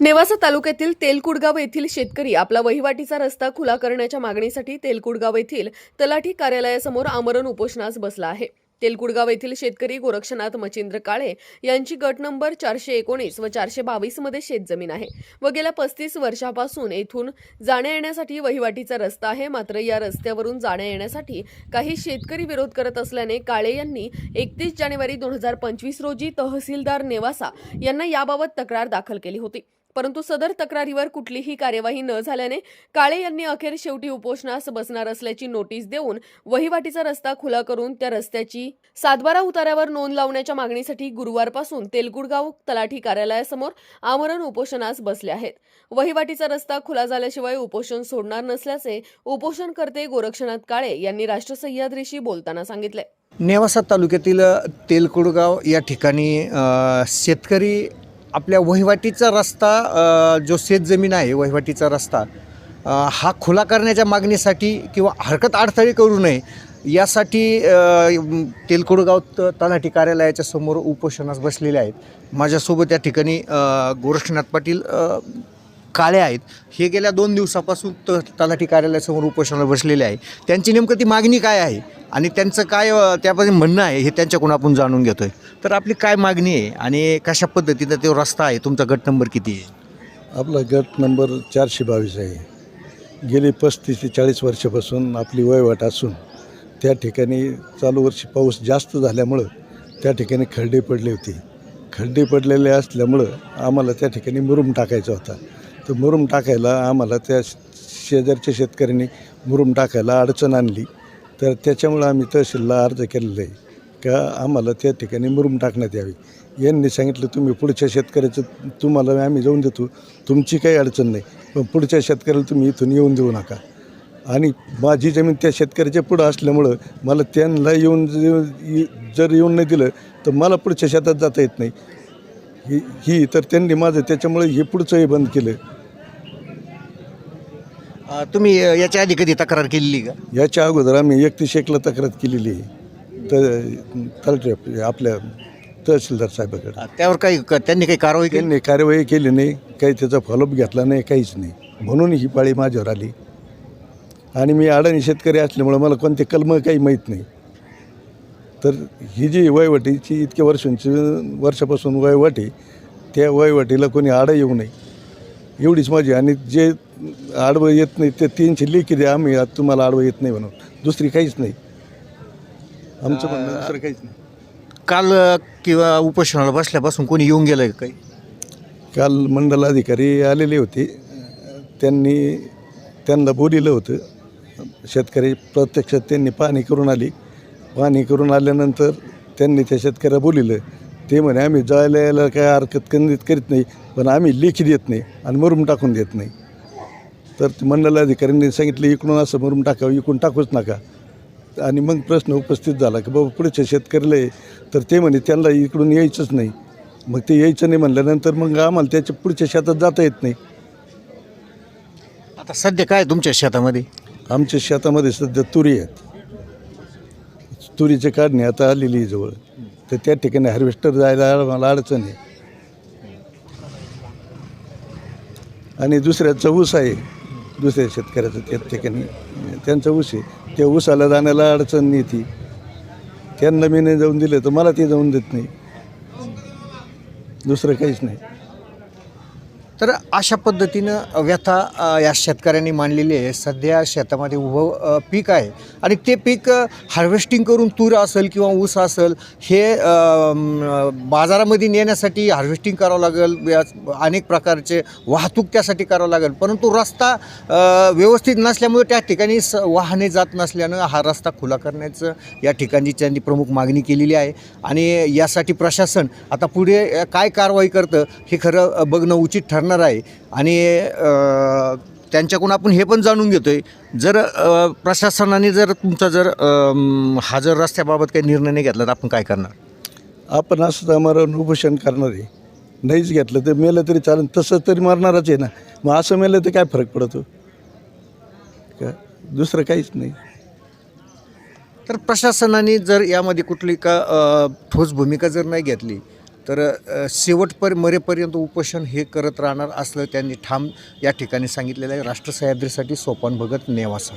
नेवासा तालुक्यातील तेलकुडगाव येथील शेतकरी आपला वहिवाटीचा रस्ता खुला करण्याच्या मागणीसाठी तेलकुडगाव येथील तलाठी कार्यालयासमोर आमरण उपोषणास बसला आहे. तेलकुडगाव येथील शेतकरी गोरक्षनाथ मचिंद्र काळे यांची गट नंबर चारशे एकोणीस व चारशे बावीसमध्ये शेतजमीन आहे व गेल्या पस्तीस वर्षापासून येथून जाण्या येण्यासाठी वहिवाटीचा रस्ता आहे. मात्र या रस्त्यावरून जाण्या येण्यासाठी काही शेतकरी विरोध करत असल्याने काळे यांनी एकतीस जानेवारी दोन हजार पंचवीस रोजी तहसीलदार नेवासा यांना याबाबत तक्रार दाखल केली होती. परंतु सदर तक्रारीवर कुठलीही कार्यवाही न झाल्याने काळे यांनी अखेर शेवटी उपोषणास बसणार असल्याची नोटीस देऊन वहिवाटीचा रस्ता खुला करून त्या रस्त्याची सातबारा उतार्यावर नोंद लावण्याच्या मागणीसाठी गुरुवारपासून तेलगुडगाव तलाठी कार्यालयासमोर आमरण उपोषणास बसले आहेत. वहिवाटीचा रस्ता खुला झाल्याशिवाय उपोषण सोडणार नसल्याचे उपोषणकर्ते गोरक्षनाथ काळे यांनी राष्ट्र सह्याद्रीशी बोलताना सांगितले. नेवासा तालुक्यातील तेलकुडगाव या ठिकाणी शेतकरी आपल्या वहिवाटीचा रस्ता जो शेतजमीन आहे वहिवाटीचा रस्ता हा खुला करण्याच्या मागणीसाठी किंवा हरकत अडथळे करू नये यासाठी तेलकुडगाव त तलाठी कार्यालयाच्या समोर उपोषणास बसलेले आहेत. माझ्यासोबत या ठिकाणी गोरक्षनाथ पाटील काळे आहेत हे गेल्या दोन दिवसापासून त तलाठी कार्यालयासमोर उपोषणाला बसलेले आहे. त्यांची नेमकं ती मागणी काय आहे? आणि त्यांचं काय त्यापासून म्हणणं आहे हे त्यांच्याकडून आपण जाणून घेतो आहे तर आपली काय मागणी आहे आणि कशा पद्धतीनं तो रस्ता आहे? तुमचा गट नंबर किती आहे? आपला गट नंबर चारशे बावीस आहे. गेली पस्तीस ते चाळीस वर्षापासून आपली वयवाट असून त्या ठिकाणी चालू वर्षी पाऊस जास्त झाल्यामुळं त्या ठिकाणी खड्डे पडले होते. खड्डे पडलेले असल्यामुळं आम्हाला त्या ठिकाणी मुरुम टाकायचा होता. तर मुरुम टाकायला आम्हाला त्या शेजारच्या शेतकऱ्यांनी मुरुम टाकायला अडचण आणली. तर त्याच्यामुळं आम्ही तहसीलला अर्ज केलेला आहे का आम्हाला त्या ठिकाणी मुरुम टाकण्यात यावी. यांनी सांगितलं तुम्ही पुढच्या शेतकऱ्याचं तुम्हाला आम्ही जाऊन देतो. तुमची काही अडचण नाही. पण पुढच्या शेतकऱ्याला तुम्ही इथून येऊन देऊ नका. आणि माझी जमीन त्या शेतकऱ्याच्या पुढं असल्यामुळं मला त्यांना येऊन जर येऊन नाही दिलं तर मला पुढच्या शेतात जाता येत नाही. ही ही तर त्यांनी माझं त्याच्यामुळे हे पुढचंही बंद केलं. अ, तुम्ही अ, याच्या आधी कधी तक्रार केलेली का? याच्या अगोदर आम्ही एकतीस एकला तक्रार केलेली आहे. तर तलाठी आपल्या तहसीलदार साहेबाकडे. अ, त्यावर काही क- त्यांनी काही कारवाई केली? त्यांनी कार्यवाही केली नाही. काही त्याचा फॉलोअप घेतला नाही काहीच नाही. म्हणून ही पाळी माझ्यावर आली. आणि मी अडाणी शेतकरी असल्यामुळं मला कोणते कलम काही माहीत नाही. तर ही जी वयवटीची इतक्या वर्षांची वर्षापासून वयवट त्या वयवटीला कोणी आडं येऊ नये. एवढीच माझी. आणि जे आडवं येत नाही ते तीनशे लेखी द्या आम्ही आज तुम्हाला आडवं येत नाही म्हणून. दुसरी काहीच नाही. आमचं म्हणणं दुसरं काहीच नाही. काल किंवा उपोषणाला बसल्यापासून कोणी येऊन गेलं काही? काल मंडल अधिकारी आलेले होते. त्यांनी त्यांना बोलिलं होतं. शेतकरी प्रत्यक्षात त्यांनी पाहणी करून आली. पाहणी करून आल्यानंतर त्यांनी त्या शेतकऱ्याला बोलिलं. ते म्हणे आम्ही जायला यायला काय हरकत करीत करीत नाही पण आम्ही लेखी देत नाही आणि मुरुम टाकून देत नाही. तर ते मंडल अधिकाऱ्यांनी सांगितलं इकडून असं मुरुम टाकावं इकडून टाकूच नका. आणि मग प्रश्न उपस्थित झाला की बाबा पुढच्या शेतकऱ्याला तर ते म्हणे त्यांना इकडून यायचंच नाही. मग ते यायचं नाही म्हणल्यानंतर मग आम्हाला त्याच्या पुढच्या शेतात जाता येत नाही. आता सध्या काय तुमच्या शेतामध्ये? आमच्या शेतामध्ये सध्या तुरी आहेत. तुरीची काढणी आता आलेली जवळ. तर त्या ठिकाणी हार्वेस्टर जायला मला अडचण आहे. आणि दुसऱ्याचा ऊस आहे दुसऱ्या शेतकऱ्याचं त्या ठिकाणी त्यांचा ऊस आहे. त्या ऊसाला जाण्याला अडचण नाही ती. त्यांना मी नाही जाऊन दिलं तर मला ते जाऊन देत नाही. दुसरं काहीच नाही. तर अशा पद्धतीनं व्यथा या शेतकऱ्यांनी मांडलेली आहे. सध्या शेतामध्ये उभं पीक आहे. आणि ते पीक हार्वेस्टिंग करून तूर असेल किंवा ऊस असेल हे बाजारामध्ये नेण्यासाठी हार्वेस्टिंग करावं लागेल. अनेक प्रकारचे वाहतूक त्यासाठी करावं लागेल. परंतु रस्ता व्यवस्थित नसल्यामुळे त्या ठिकाणी स वाहने जात नसल्यानं हा रस्ता खुला करण्याचं या ठिकाणी त्यांनी प्रमुख मागणी केलेली आहे. आणि यासाठी प्रशासन आता पुढे काय कारवाई करतं हे खरं बघणं उचित ठरणार आहे. आणि त्यांच्याकडून आपण हे पण जाणून घेतो आहे जर प्रशासनाने जर तुमचा जर हा जर रस्त्याबाबत काही निर्णय नाही घेतला तर आपण काय करणार? आपण असं आम्हाला उपोषण करणार आहे. नाहीच घेतलं तर मेलं तरी चालेल. तसं तरी मरणारच आहे ना. मग असं मेलं तर काय फरक पडतो? का? दुसरं काहीच नाही. तर प्रशासनाने जर यामध्ये कुठली का ठोस भूमिका जर नाही घेतली तर अ, शेवटपर मरेपर्यंत उपोषण हे करत राहणार असलं त्यांनी ठाम या ठिकाणी सांगितलेलं आहे. राष्ट्र सह्याद्रीसाठी सोपान भगत नेवासा.